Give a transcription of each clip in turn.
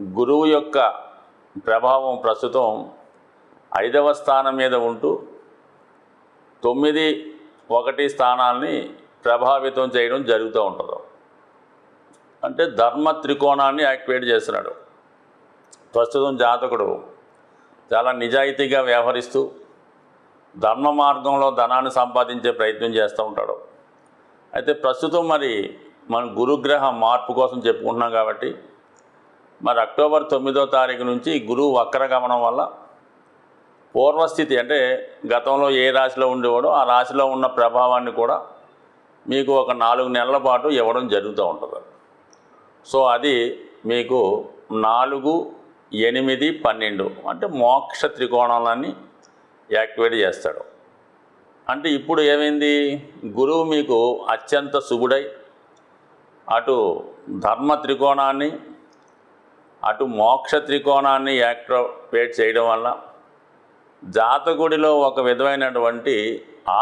గురువు యొక్క ప్రభావం ప్రస్తుతం ఐదవ స్థానం మీద ఉంటూ తొమ్మిది ఒకటి స్థానాల్ని ప్రభావితం చేయడం జరుగుతూ ఉంటుంది. అంటే ధర్మ త్రికోణాన్ని యాక్టివేట్ చేస్తున్నాడు. ప్రస్తుతం జాతకుడు చాలా నిజాయితీగా వ్యవహరిస్తూ ధర్మ మార్గంలో ధనాన్ని సంపాదించే ప్రయత్నం చేస్తూ ఉంటాడు. అయితే ప్రస్తుతం మరి మన గురుగ్రహ మార్పు కోసం చెప్పుకుంటున్నాం కాబట్టి మరి అక్టోబర్ తొమ్మిదో తారీఖు నుంచి గురువు వక్రగమనం వల్ల పూర్వస్థితి అంటే గతంలో ఏ రాశిలో ఉండేవాడో ఆ రాశిలో ఉన్న ప్రభావాన్ని కూడా మీకు ఒక నాలుగు నెలల పాటు ఇవ్వడం జరుగుతూ ఉంటుంది. సో అది మీకు నాలుగు ఎనిమిది పన్నెండు అంటే మోక్ష త్రికోణాలన్నీ యాక్టివేట్ చేస్తాడు. అంటే ఇప్పుడు ఏమైంది? గురువు మీకు అత్యంత శుభుడై అటు ధర్మ త్రికోణాన్ని అటు మోక్ష త్రికోణాన్ని యాక్టివేట్ చేయడం వల్ల జాతకుడిలో ఒక విధమైనటువంటి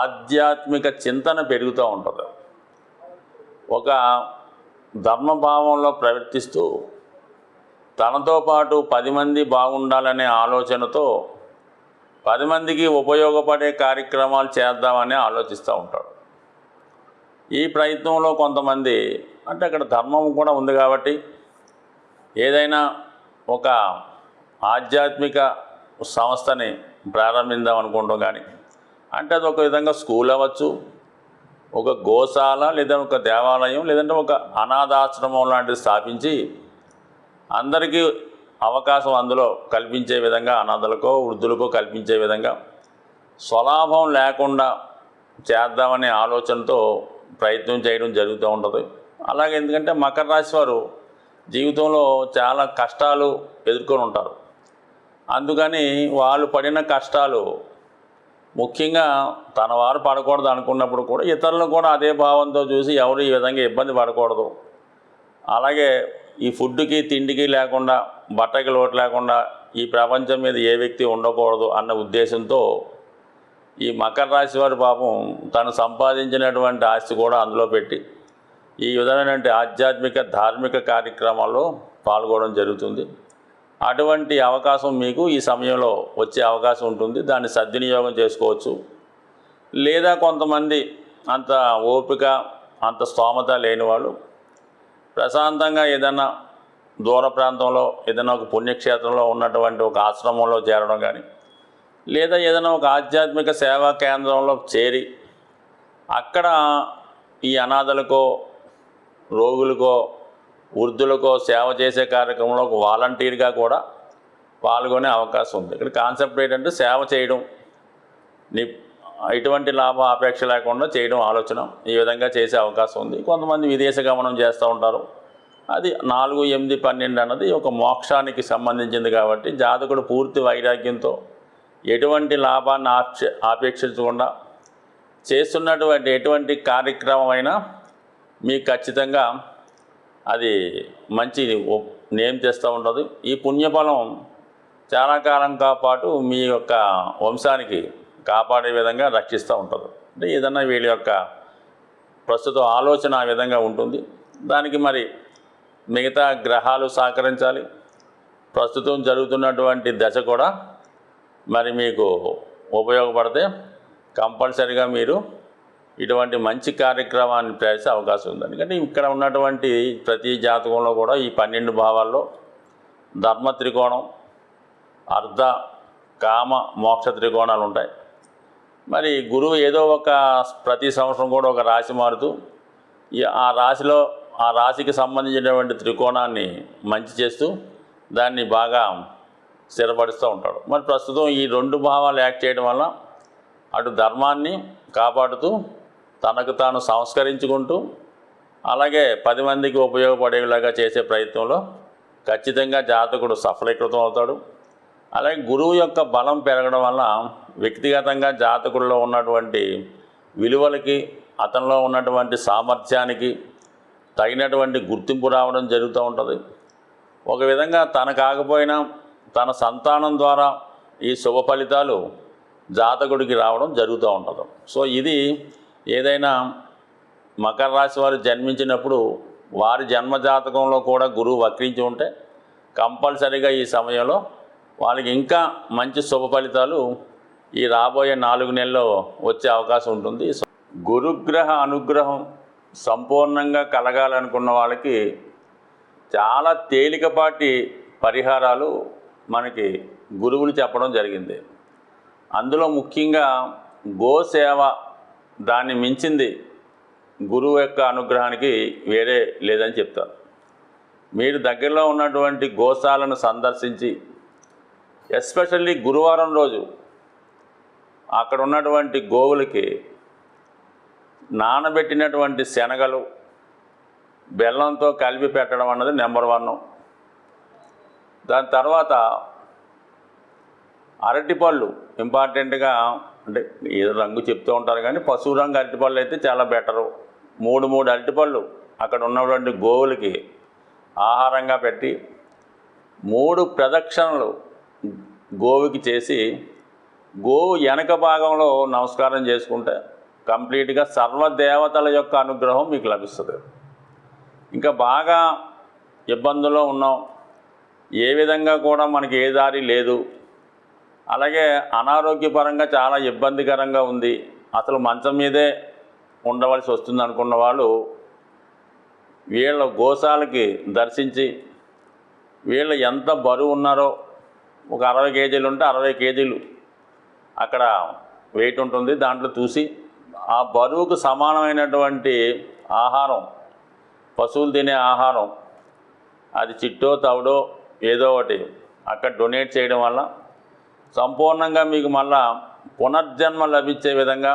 ఆధ్యాత్మిక చింతన పెరుగుతూ ఉంటుంది. ఒక ధర్మభావంలో ప్రవర్తిస్తూ తనతో పాటు పది మంది బాగుండాలనే ఆలోచనతో పది మందికి ఉపయోగపడే కార్యక్రమాలు చేద్దామని ఆలోచిస్తూ ఉంటాడు. ఈ ప్రయత్నంలో కొంతమంది అంటే అక్కడ ధర్మం కూడా ఉంది కాబట్టి ఏదైనా ఒక ఆధ్యాత్మిక సంస్థని ప్రారంభిద్దాం అనుకుంటాం కానీ అంటే అది ఒక విధంగా స్కూల్ అవ్వచ్చు ఒక గోశాల లేదా ఒక దేవాలయం లేదంటే ఒక అనాథాశ్రమం లాంటిది స్థాపించి అందరికీ అవకాశం అందులో కల్పించే విధంగా అనాథలకో వృద్ధులకో కల్పించే విధంగా స్వలాభం లేకుండా చేద్దామనే ఆలోచనతో ప్రయత్నం చేయడం జరుగుతూ ఉంటుంది. అలాగే ఎందుకంటే మకర రాశి వారు జీవితంలో చాలా కష్టాలు ఎదుర్కొని ఉంటారు. అందుకని వాళ్ళు పడిన కష్టాలు ముఖ్యంగా తన వారు పడకూడదు అనుకున్నప్పుడు కూడా ఇతరులను కూడా అదే భావంతో చూసి ఎవరు ఈ విధంగా ఇబ్బంది పడకూడదు. అలాగే ఈ ఫుడ్కి తిండికి లేకుండా బట్టకి లోటు లేకుండా ఈ ప్రపంచం మీద ఏ వ్యక్తి ఉండకూడదు అన్న ఉద్దేశంతో ఈ మకర రాశి వారి పాపం తను సంపాదించినటువంటి ఆస్తి కూడా అందులో పెట్టి ఈ విధమైనటువంటి ఆధ్యాత్మిక ధార్మిక కార్యక్రమాల్లో పాల్గొనడం జరుగుతుంది. అటువంటి అవకాశం మీకు ఈ సమయంలో వచ్చే అవకాశం ఉంటుంది. దాన్ని సద్వినియోగం చేసుకోవచ్చు. లేదా కొంతమంది అంత ఓపిక అంత స్తోమత లేని వాళ్ళు ప్రశాంతంగా ఏదైనా దూర ప్రాంతంలో ఏదైనా ఒక పుణ్యక్షేత్రంలో ఉన్నటువంటి ఒక ఆశ్రమంలో చేరడం కానీ లేదా ఏదైనా ఒక ఆధ్యాత్మిక సేవా కేంద్రంలో చేరి అక్కడ ఈ అనాథలకో రోగులకో వృద్ధులకో సేవ చేసే కార్యక్రమంలో ఒక వాలంటీర్గా కూడా పాల్గొనే అవకాశం ఉంది. ఇక్కడ కాన్సెప్ట్ ఏంటంటే సేవ చేయడం. ని ఎటువంటి లాభ అపేక్ష లేకుండా చేయడం ఆలోచన ఈ విధంగా చేసే అవకాశం ఉంది. కొంతమంది విదేశ గమనం చేస్తూ ఉంటారు. అది నాలుగు ఎనిమిది పన్నెండు అన్నది ఒక మోక్షానికి సంబంధించింది కాబట్టి జాతకుడు పూర్తి వైరాగ్యంతో ఎటువంటి లాభాన్ని ఆపే ఆపేక్షించకుండా చేస్తున్నటువంటి ఎటువంటి కార్యక్రమమైనా మీకు ఖచ్చితంగా అది మంచి నేమ్ తెస్తూ ఉంటుంది. ఈ పుణ్యఫలం చాలా కాలం పాటు మీ యొక్క వంశానికి కాపాడే విధంగా రక్షిస్తూ ఉంటుంది. అంటే ఏదన్నా వీళ్ళ యొక్క ప్రస్తుతం ఆలోచన ఆ విధంగా ఉంటుంది. దానికి మరి మిగతా గ్రహాలు సహకరించాలి. ప్రస్తుతం జరుగుతున్నటువంటి దశ కూడా మరి మీకు ఉపయోగపడితే కంపల్సరిగా మీరు ఇటువంటి మంచి కార్యక్రమాన్ని చేసే అవకాశం ఉంది. ఎందుకంటే ఇక్కడ ఉన్నటువంటి ప్రతి జాతకంలో కూడా ఈ పన్నెండు భావాల్లో ధర్మ త్రికోణం అర్ధ కామ మోక్ష త్రికోణాలు ఉంటాయి. మరి గురువు ఏదో ఒక ప్రతి సంవత్సరం కూడా ఒక రాశి మారుతూ ఈ ఆ రాశిలో ఆ రాశికి సంబంధించినటువంటి త్రికోణాన్ని మంచి చేస్తూ దాన్ని బాగా స్థిరపరుస్తూ ఉంటాడు. మరి ప్రస్తుతం ఈ రెండు భావాలు యాక్ట్ చేయడం వల్ల అటు ధర్మాన్ని కాపాడుతూ తనకు తాను సంస్కరించుకుంటూ అలాగే పది మందికి ఉపయోగపడేలాగా చేసే ప్రయత్నంలో ఖచ్చితంగా జాతకుడు సఫలీకృతం అవుతాడు. అలాగే గురువు యొక్క బలం పెరగడం వల్ల వ్యక్తిగతంగా జాతకుల్లో ఉన్నటువంటి విలువలకి అతనిలో ఉన్నటువంటి సామర్థ్యానికి తగినటువంటి గుర్తింపు రావడం జరుగుతూ ఉంటుంది. ఒక విధంగా తన కాకపోయినా తన సంతానం ద్వారా ఈ శుభ ఫలితాలు జాతకుడికి రావడం జరుగుతూ ఉంటుంది. సో ఇది ఏదైనా మకర రాశి వారు జన్మించినప్పుడు వారి జన్మ జాతకంలో కూడా గురువు వక్రించి ఉంటే కంపల్సరీగా ఈ సమయంలో వాళ్ళకి ఇంకా మంచి శుభ ఫలితాలు ఈ రాబోయే నాలుగు నెలల్లో వచ్చే అవకాశం ఉంటుంది. గురుగ్రహ అనుగ్రహం సంపూర్ణంగా కలగాలనుకున్న వాళ్ళకి చాలా తేలికపాటి పరిహారాలు మనకి గురువులు చెప్పడం జరిగింది. అందులో ముఖ్యంగా గోసేవ దాన్ని మించింది గురువు యొక్క అనుగ్రహానికి వేరే లేదని చెప్తారు. మీరు దగ్గరలో ఉన్నటువంటి గోశాలను సందర్శించి ఎస్పెషల్లీ గురువారం రోజు అక్కడ ఉన్నటువంటి గోవులకి నానబెట్టినటువంటి శనగలు బెల్లంతో కలిపి పెట్టడం అన్నది నెంబర్ వన్. దాని తర్వాత అరటిపళ్ళు ఇంపార్టెంట్గా అంటే ఏదో రంగు చెప్తూ ఉంటారు కానీ పశువు రంగు అరటిపళ్ళు అయితే చాలా బెటరు. మూడు మూడు అరటిపళ్ళు అక్కడ ఉన్నటువంటి గోవులకి ఆహారంగా పెట్టి మూడు ప్రదక్షిణలు గోవుకి చేసి గోవు వెనక భాగంలో నమస్కారం చేసుకుంటే కంప్లీట్గా సర్వదేవతల యొక్క అనుగ్రహం మీకు లభిస్తుంది. ఇంకా బాగా ఇబ్బందుల్లో ఉన్నాం. ఏ విధంగా కూడా మనకి ఏ దారి లేదు. అలాగే అనారోగ్యపరంగా చాలా ఇబ్బందికరంగా ఉంది. అసలు మంచం మీదే ఉండవలసి వస్తుంది అనుకున్న వాళ్ళు వీళ్ళ గోశాలకి దర్శించి వీళ్ళు ఎంత బరువు ఉన్నారో ఒక అరవై కేజీలు ఉంటే అరవై కేజీలు అక్కడ వెయిట్ ఉంటుంది. దాంట్లో చూసి ఆ బరువుకు సమానమైనటువంటి ఆహారం పశువులు తినే ఆహారం అది చిట్టో తవుడో ఏదో ఒకటి అక్కడ డొనేట్ చేయడం వల్ల సంపూర్ణంగా మీకు మళ్ళా పునర్జన్మ లభించే విధంగా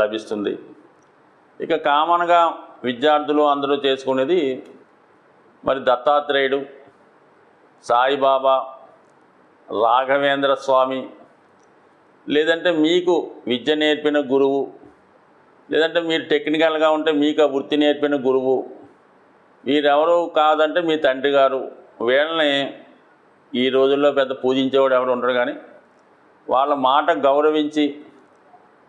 లభిస్తుంది. ఇక కామన్గా విద్యార్థులు అందరూ చేసుకునేది మరి దత్తాత్రేయుడు సాయిబాబా రాఘవేంద్ర స్వామి లేదంటే మీకు విద్య నేర్పిన గురువు లేదంటే మీరు టెక్నికల్గా ఉంటే మీకు ఆ వృత్తి నేర్పిన గురువు మీరెవరు కాదంటే మీ తండ్రి గారు. వీళ్ళని ఈ రోజుల్లో పెద్ద పూజించేవాడు ఎవరు ఉండరు కానీ వాళ్ళ మాట గౌరవించి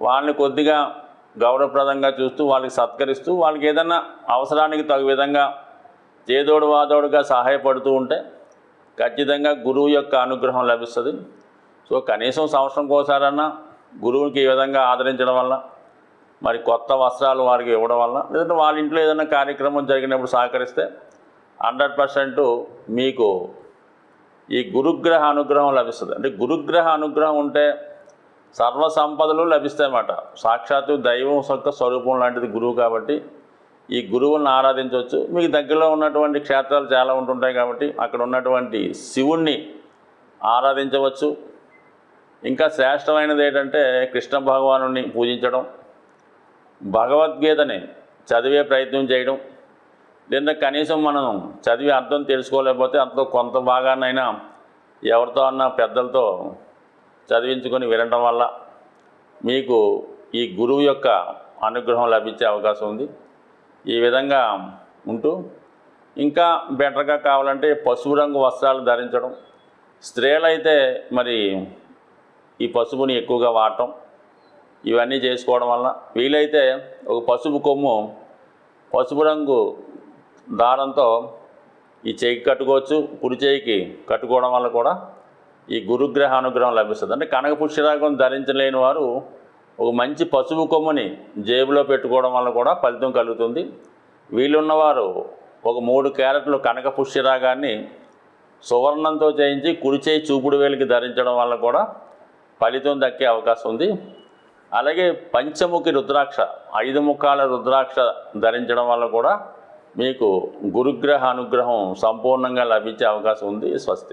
వాళ్ళని కొద్దిగా గౌరవప్రదంగా చూస్తూ వాళ్ళకి సత్కరిస్తూ వాళ్ళకి ఏదన్నా అవసరానికి తగు విధంగా చేదోడు వాదోడుగా సహాయపడుతూ ఉంటే ఖచ్చితంగా గురువు యొక్క అనుగ్రహం లభిస్తుంది. సో కనీసం సంవత్సరం కోసారన్నా గురువుకి ఈ విధంగా ఆదరించడం వల్ల మరి కొత్త వస్త్రాలు వారికి ఇవ్వడం వల్ల లేదంటే వాళ్ళ ఇంట్లో ఏదైనా కార్యక్రమం జరిగినప్పుడు సహకరిస్తే హండ్రెడ్ మీకు ఈ గురుగ్రహ అనుగ్రహం లభిస్తుంది. అంటే గురుగ్రహ అనుగ్రహం ఉంటే సర్వ సంపదలు లభిస్తాయన్నమాట సాక్షాత్తు దైవం యొక్క స్వరూపం లాంటిది గురువు కాబట్టి ఈ గురువులను ఆరాధించవచ్చు. మీకు దగ్గరలో ఉన్నటువంటి క్షేత్రాలు చాలా ఉంటుంటాయి కాబట్టి అక్కడ ఉన్నటువంటి శివుణ్ణి ఆరాధించవచ్చు. ఇంకా శ్రేష్టమైనది ఏంటంటే కృష్ణ భగవాను పూజించడం భగవద్గీతని చదివే ప్రయత్నం చేయడం లేదా కనీసం మనం చదివి అర్థం తెలుసుకోలేకపోతే అంతలో కొంత భాగాన్నైనా ఎవరితో అన్న పెద్దలతో చదివించుకొని వినడం వల్ల మీకు ఈ గురువు యొక్క అనుగ్రహం లభించే అవకాశం ఉంది. ఈ విధంగా ఉంటూ ఇంకా బెటర్గా కావాలంటే పసుపు రంగు వస్త్రాలు ధరించడం. స్త్రీలైతే మరి ఈ పసుపుని ఎక్కువగా వాడటం. ఇవన్నీ చేసుకోవడం వల్ల వీలైతే ఒక పసుపు కొమ్ము పసుపు రంగు దారంతో ఈ చేయికి కట్టుకోవచ్చు కుడి చేయికి కట్టుకోవడం వల్ల కూడా ఈ గురుగ్రహ అనుగ్రహం లభిస్తుంది. అంటే కనక పుష్యరాగం ధరించలేని వారు ఒక మంచి పసుపు కొమ్ముని జేబులో పెట్టుకోవడం వల్ల కూడా ఫలితం కలుగుతుంది. వీళ్ళున్నవారు ఒక మూడు క్యారెట్లు కనక పుష్యరాగాన్ని సువర్ణంతో చేయించి కుడి చేయి చూపుడు వేలికి ధరించడం వల్ల కూడా ఫలితం దక్కే అవకాశం ఉంది. అలాగే పంచముఖి రుద్రాక్ష ఐదు ముఖాల రుద్రాక్ష ధరించడం వల్ల కూడా మీకు గురుగ్రహ అనుగ్రహం సంపూర్ణంగా లభించే అవకాశం ఉంది. స్వస్తి.